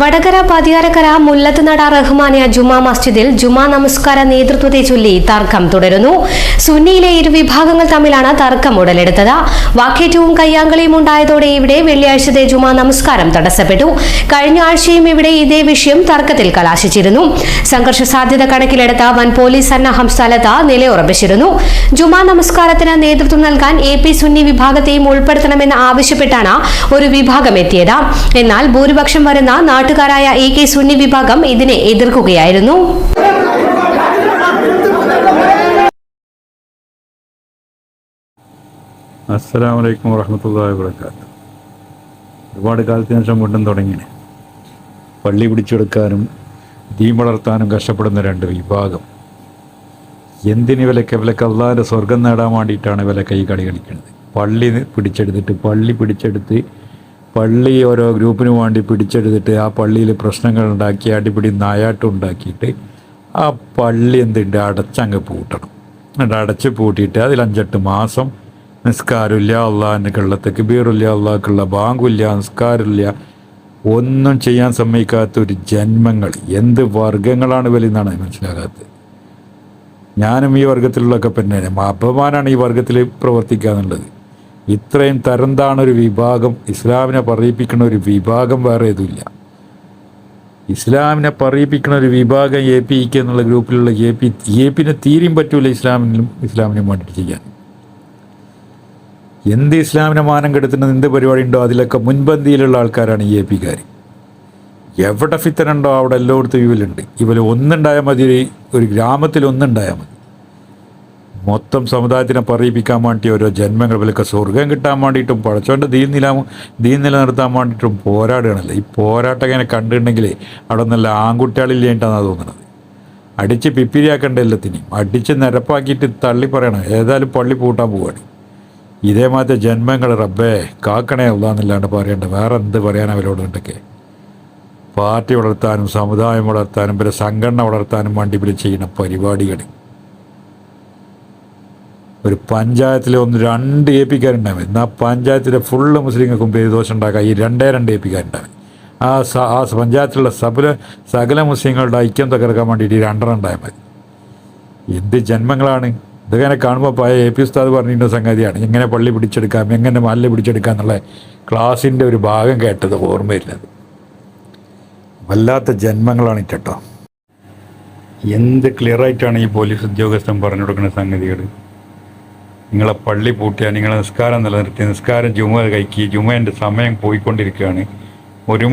വടകര പതിയാരക്കര മുല്ലത്തുനട റഹ്മാനിയ ജുമാ മസ്ജിദിൽ ജുമാ നമസ്കാര നേതൃത്വത്തെ ചൊല്ലി തർക്കം തുടരുന്നു. സുന്നിയിലെ ഇരു വിഭാഗങ്ങൾ തമ്മിലാണ് തർക്കം ഉടലെടുത്തത്. വാക്കേറ്റവും കയ്യാങ്കളിയും ഉണ്ടായതോടെ ഇവിടെ വെള്ളിയാഴ്ചത്തെ ജുമാ നമസ്കാരം തടസ്സപ്പെട്ടു. കഴിഞ്ഞ ആഴ്ചയും ഇവിടെ ഇതേ വിഷയം തർക്കത്തിൽ കലാശിച്ചിരുന്നു. സംഘർഷ സാധ്യത കണക്കിലെടുത്ത വൻ പോലീസ് സന്നാഹം സ്ഥലത്ത് നിലയുറപ്പിച്ചിരുന്നു. ജുമാ നമസ്കാരത്തിന് നേതൃത്വം നൽകാൻ എ പി സുന്നി വിഭാഗത്തെയും ഉൾപ്പെടുത്തണമെന്ന് ആവശ്യപ്പെട്ടാണ് ഒരു വിഭാഗം എത്തിയത്. എന്നാൽ ഭൂരിപക്ഷം വരുന്ന നാട്ടുകാരായ എ കെ സുന്നി വിഭാഗം ഇതിനെ എതിർക്കുകയായിരുന്നു. അസ്സലാമു അലൈക്കും വറഹമത്തല്ലാഹി വബറകാത്ത് ഒരുപാട് കാലത്തിന് ശേഷം വീണ്ടും പള്ളി പിടിച്ചെടുക്കാനും ദീൻ വളർത്താനും കഷ്ടപ്പെടുന്ന രണ്ട് വിഭാഗം. എന്തിന് ഇവലൊക്കെ ഇവലൊക്കെ അള്ളാഹിന്റെ സ്വർഗം നേടാൻ വേണ്ടിയിട്ടാണ് ഇവലെ കൈ കളി കളിക്കുന്നത്? പള്ളി പിടിച്ചെടുത്തിട്ട് പള്ളി പിടിച്ചെടുത്ത് പള്ളി ഓരോ ഗ്രൂപ്പിന് വേണ്ടി പിടിച്ചെടുത്തിട്ട് ആ പള്ളിയിൽ പ്രശ്നങ്ങൾ ഉണ്ടാക്കി അടിപിടി നായാട്ടം ഉണ്ടാക്കിയിട്ട് ആ പള്ളി എന്തുണ്ട്? അടച്ചങ്ങ് പൂട്ടണം. എന്നിട്ട് അടച്ച് പൂട്ടിയിട്ട് അതിൽ അഞ്ചെട്ട് മാസം നിസ്കാരമില്ല അള്ളാഹിന്റെ കള്ളത്തേക്ക് ബീറില്ല അള്ളാഹ്ക്കുള്ള ബാങ്കുമില്ല നിസ്കാരമില്ല. ഒന്നും ചെയ്യാൻ സമ്മതിക്കാത്ത ഒരു ജന്മങ്ങൾ. എന്ത് വർഗങ്ങളാണ് വലിയെന്നാണ് മനസ്സിലാകാത്തത്? ഞാനും ഈ വർഗത്തിലുള്ളൊക്കെ പിന്നെ അപമാനമാണ് ഈ വർഗത്തിൽ പ്രവർത്തിക്കുക എന്നുള്ളത് ഇത്രയും തരം താണൊരു വിഭാഗം ഇസ്ലാമിനെ പറയിപ്പിക്കുന്ന ഒരു വിഭാഗം വേറെ ഏതുമില്ല. ഇസ്ലാമിനെ പറയിപ്പിക്കുന്ന ഒരു വിഭാഗം എ പി ഇക്ക് എന്നുള്ള ഗ്രൂപ്പിലുള്ള എ പി എ പിന്നെ തീരെയും പറ്റൂല ഇസ്ലാമിനും ഇസ്ലാമിനും വേണ്ടിയിട്ട് ചെയ്യാൻ. എന്ത് ഇസ്ലാമിനെ മാനം കെടുത്തുന്നത് എന്ത് പരിപാടി ഉണ്ടോ അതിലൊക്കെ മുൻപന്തിയിലുള്ള ആൾക്കാരാണ് എ പിക്കാർ എവിടെ ഫിത്തനുണ്ടോ അവിടെ എല്ലായിടത്തും ഇവലുണ്ട്. ഇവൽ ഒന്നുണ്ടായാൽ മതി ഒരു- ഒരു ഗ്രാമത്തിൽ ഒന്നുണ്ടായാൽ മതി. മൊത്തം സമുദായത്തിനെ പറയിപ്പിക്കാൻ വേണ്ടി ഓരോ ജന്മങ്ങൾ വിലക്ക് സ്വർഗം കിട്ടാൻ വേണ്ടിയിട്ടും പഴച്ചോന്റെ ദീൻ നില ദീൻ നിലനിർത്താൻ വേണ്ടിയിട്ടും പോരാടുകയാണല്ലോ. ഈ പോരാട്ടം ഇങ്ങനെ കണ്ടിട്ടുണ്ടെങ്കിൽ അവിടെ നല്ല ആൺകുട്ടികളില്ലേണ്ടാന്നാണ് തോന്നുന്നത്. അടിച്ച് പിപ്പിരിയാക്കേണ്ട എല്ലാത്തിനെയും അടിച്ച് നിരപ്പാക്കിയിട്ട് തള്ളി പറയണം ഏതായാലും പള്ളി പൂട്ടാൻ പോവാണ്. ഇതേമാതിരി ജന്മങ്ങൾ റബ്ബേ കാക്കണേ ഉള്ളാന്നില്ലാണ്ട് പറയണ്ട വേറെ എന്ത് പറയാൻ അവരോട് ഉണ്ടൊക്കെ പാർട്ടി വളർത്താനും സമുദായം വളർത്താനും പിന്നെ സംഘടന വളർത്താനും വേണ്ടി ഇവർ ചെയ്യുന്ന പരിപാടികൾ ഒരു പഞ്ചായത്തിൽ ഒന്ന് രണ്ട് എ പിക്കാരുണ്ടാവും എന്നാൽ പഞ്ചായത്തിലെ ഫുള്ള് മുസ്ലിങ്ങൾക്കും പേര് ദോഷം ഉണ്ടാക്കുക ഈ രണ്ടേ രണ്ട് എ പിക്കാരുണ്ടാവും ആ സ ആ പഞ്ചായത്തിലുള്ള സബല സകല മുസ്ലിങ്ങളുടെ ഐക്യം തകർക്കാൻ വേണ്ടിയിട്ട് ഈ രണ്ടെണ്ണം ഉണ്ടായാൽ മതി. എന്ത് ജന്മങ്ങളാണ്? ഇതിങ്ങനെ കാണുമ്പോൾ പഴയ എ പി ഉസ്താദ് പറഞ്ഞിരുന്ന സംഗതിയാണ്. എങ്ങനെ പള്ളി പിടിച്ചെടുക്കാം എങ്ങനെ മല്ല പിടിച്ചെടുക്കാം എന്നുള്ള ക്ലാസിന്റെ ഒരു ഭാഗം കേട്ടത് ഓർമ്മയില്ലത് വല്ലാത്ത ജന്മങ്ങളാണ് കേട്ടോ എന്ത് ക്ലിയറായിട്ടാണ് ഈ പോലീസ് ഉദ്യോഗസ്ഥൻ പറഞ്ഞു കൊടുക്കുന്ന സംഗതികൾ നിങ്ങളെ പള്ളി പൂട്ടിയ നിങ്ങളെ നിസ്കാരം നിലനിർത്തി നിസ്കാരം ജുമ കഴിക്കുക ജുമേന്റെ സമയം പോയിക്കൊണ്ടിരിക്കുകയാണ്. ഒരു മണി